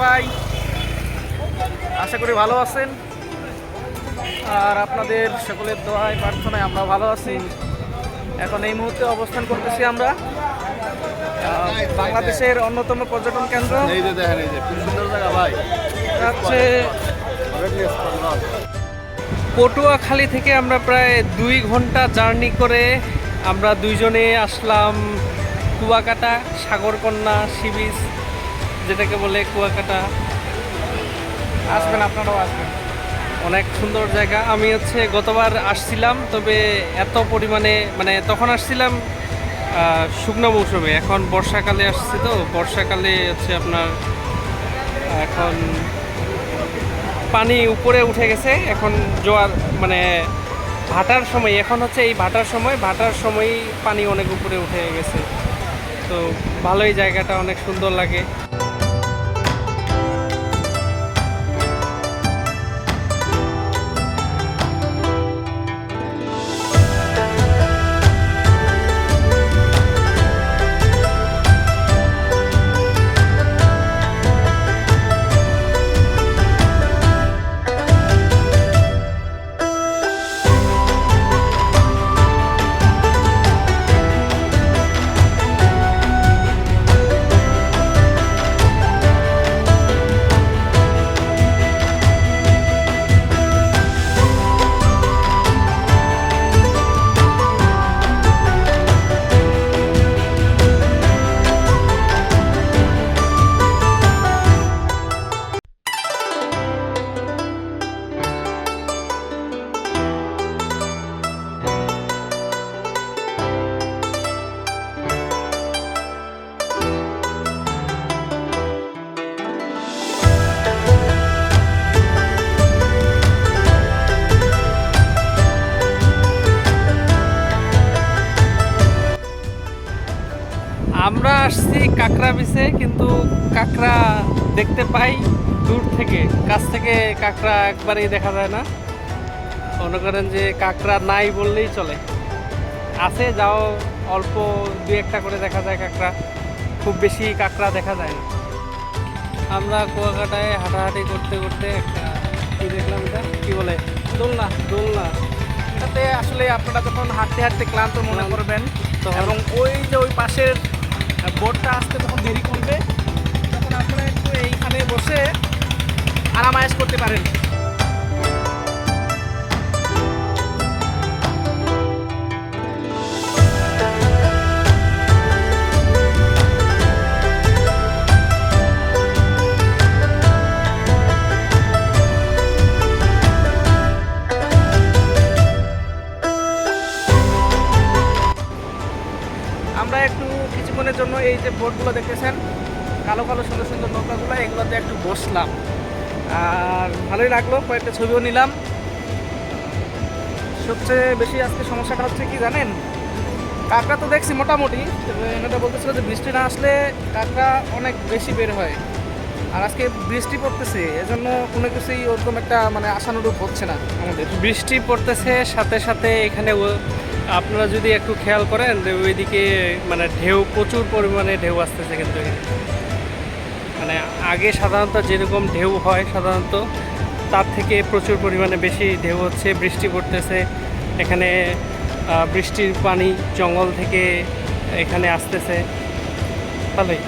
পাই। আশা করি ভালো আছেন। আর আপনাদের সকলের দোয়ায় প্রার্থনায় আমরা ভালো আছি। এখন এই মুহূর্তে অবস্থান করতেছি আমরা বাংলাদেশের অন্যতম পর্যটন কেন্দ্র। এই যে দেখেন এই যে সুন্দর জায়গা ভাই। হচ্ছে পটুয়াখালী থেকে আমরা প্রায় দুই ঘণ্টা জার্নি করে আমরা দুইজনে আসলাম কুয়াকাটা সাগরকন্যা সি বিচ। যেটাকে বলে কুয়াকাটা। আসবেন, আপনারাও আসবেন। অনেক সুন্দর জায়গা। আমি হচ্ছে গতবার আসছিলাম, তবে এত পরিমাণে মানে তখন আসছিলাম শুকনো মৌসুমে। এখন বর্ষাকালে আসছি তো। বর্ষাকালে হচ্ছে আপনার, এখন পানি উপরে উঠে গেছে। এখন জোয়ার মানে ভাটার সময়, এখন হচ্ছে এই ভাটার সময়, ভাটার সময়ই পানি অনেক উপরে উঠে গেছে। তো ভালোই জায়গাটা, অনেক সুন্দর লাগে। আমরা আসছি কাঁকড়া বিচে কিন্তু কাঁকড়া দেখতে পাই দূর থেকে। কাছ থেকে কাঁকড়া একবারেই দেখা যায় না। মনে করেন যে কাঁকড়া নাই বললেই চলে। আছে যাও অল্প দুই একটা করে দেখা যায় কাঁকড়া। খুব বেশি কাঁকড়া দেখা যায় না। আমরা কুয়াকাটায় হাঁটাহাঁটি করতে করতে একটা কি দেখলাম এটা? কি বলে? দোলনা দোলনা। এটাতে আসলে আপনারা যখন হাঁটতে হাঁটতে ক্লান্ত মনে করবেন এবং ওই যে ওই পাশের বোটটা আসতে তখন দেরি করবে। তখন আপনারা একটু এইখানে বসে আরামায়াস করতে পারেন। একটু কিছুক্ষণের জন্য এই যে বোটগুলো দেখতেছেন, কালো কালো সুন্দর সুন্দর নৌকাগুলো, এগুলোতে একটু বসলাম। আর ভালোই লাগল, কয়েকটা ছবিও নিলাম। সবচেয়ে বেশি আজকে সমস্যাটা হচ্ছে কি জানেন? কাঁকড়া তো দেখছি মোটামুটি এনারা বলতেছিল যে বৃষ্টি না আসলে কাঁকড়া অনেক বেশি বের হয়। আর আজকে বৃষ্টি পড়তেছে, এজন্য কোনো কিছুই ওরকম একটা মানে আশানুরূপ হচ্ছে না আমাদের। বৃষ্টি পড়তেছে, সাথে সাথে এখানে আপনারা যদি একটু খেয়াল করেন যে ওইদিকে মানে ঢেউ, প্রচুর পরিমাণে ঢেউ আসতেছে কিন্তু মানে আগে সাধারণত যেরকম ঢেউ হয় সাধারণত, তার থেকে প্রচুর পরিমাণে বেশি ঢেউ হচ্ছে, বৃষ্টি পড়তেছে। এখানে বৃষ্টির পানি জঙ্গল থেকে এখানে আসতেছে। ভালোই।